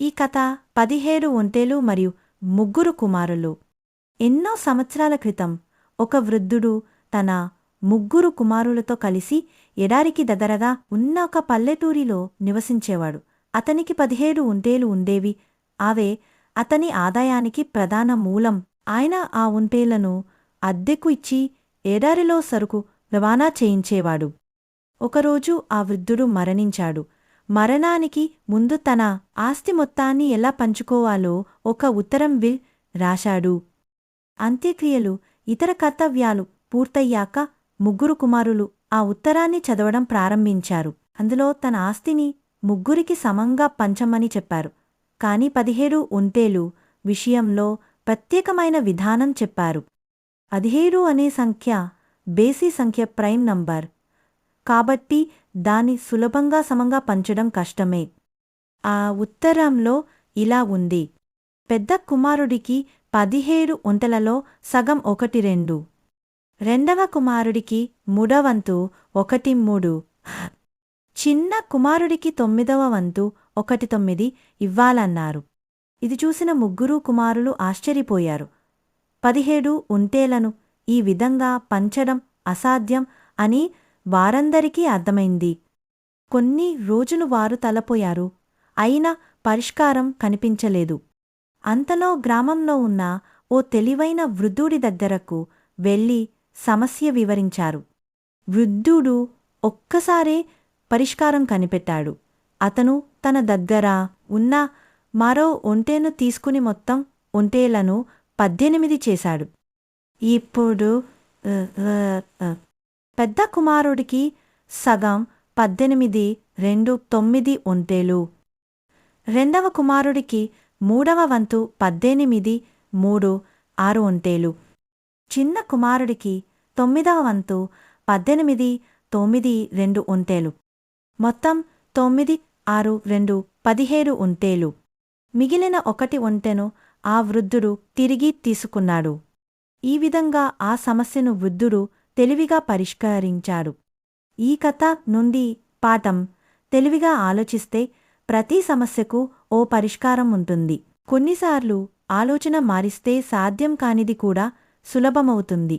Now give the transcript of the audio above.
ఈ కథ పదిహేడు ఒంటేలు మరియు ముగ్గురు కుమారులు. ఎన్నో సంవత్సరాల క్రితం ఒక వృద్ధుడు తన ముగ్గురు కుమారులతో కలిసి ఎడారికి దగ్గరగా ఉన్న ఒక పల్లెటూరిలో నివసించేవాడు. అతనికి పదిహేడు ఉంటేలు ఉండేవి. అవే అతని ఆదాయానికి ప్రధాన మూలం. ఆయన ఆ ఉంటేలను అద్దెకు ఇచ్చి ఎడారిలో సరుకు రవాణా చేయించేవాడు. ఒకరోజు ఆ వృద్ధుడు మరణించాడు. మరణానికి ముందు తన ఆస్తి మొత్తాన్ని ఎలా పంచుకోవాలో ఒక ఉత్తరం విల్ రాశాడు. అంత్యక్రియలు ఇతర కర్తవ్యాలు పూర్తయ్యాక ముగ్గురు కుమారులు ఆ ఉత్తరాన్ని చదవడం ప్రారంభించారు. అందులో తన ఆస్తిని ముగ్గురికి సమంగా పంచమని చెప్పారు. కాని పదిహేడు ఉంటేలు విషయంలో ప్రత్యేకమైన విధానం చెప్పారు. పదిహేడు అనే సంఖ్య బేసి సంఖ్య ప్రైమ్ నంబర్ కాబట్టి దాన్ని సులభంగా సమంగా పంచడం కష్టమే. ఆ ఉత్తరంలో ఇలా ఉంది. పెద్ద కుమారుడికి పదిహేడు ఒంటలలో సగం ఒకటి రెండు. రెండవ కుమారుడికి మూడవంతు ఒకటి మూడు. చిన్న కుమారుడికి తొమ్మిదవ వంతు ఒకటి తొమ్మిది ఇవ్వాలన్నారు. ఇది చూసిన ముగ్గురు కుమారులు ఆశ్చర్యపోయారు. పదిహేడు ఉంటేలను ఈ విధంగా పంచడం అసాధ్యం అని వారందరికీ అర్థమైంది. కొన్ని రోజులు వారు తలపోయారు. అయినా పరిష్కారం కనిపించలేదు. అంతలో గ్రామంలో ఉన్న ఓ తెలివైన వృద్ధుడి దగ్గరకు వెళ్ళి సమస్య వివరించారు. వృద్ధుడు ఒక్కసారే పరిష్కారం కనిపెట్టాడు. అతను తన దగ్గర ఉన్న మరో ఒంటేను తీసుకుని మొత్తం ఒంటేలను పద్దెనిమిది చేశాడు. ఇప్పుడు పెద్ద కుమారుడికి సగం పద్దెనిమిది రెండు తొమ్మిది ఒంటేలు. రెండవ కుమారుడికి మూడవ వంతు పద్దెనిమిది మూడు ఆరు ఒంటేలు. చిన్న కుమారుడికి తొమ్మిదవ వంతు పద్దెనిమిది తొమ్మిది రెండు ఒంటేలు. మొత్తం తొమ్మిది ఆరు రెండు పదిహేడు ఒంటేలు. మిగిలిన ఒకటి ఒంటెను ఆ వృద్ధుడు తిరిగి తీసుకున్నాడు. ఈ విధంగా ఆ సమస్యను వృద్ధుడు తెలివిగా పరిష్కరించాడు. ఈ కథ నుండి పాఠం తెలివిగా ఆలోచిస్తే ప్రతి సమస్యకు ఓ పరిష్కారం ఉంటుంది. కొన్నిసార్లు ఆలోచన మారిస్తే సాధ్యం కానిది కూడా సులభమవుతుంది.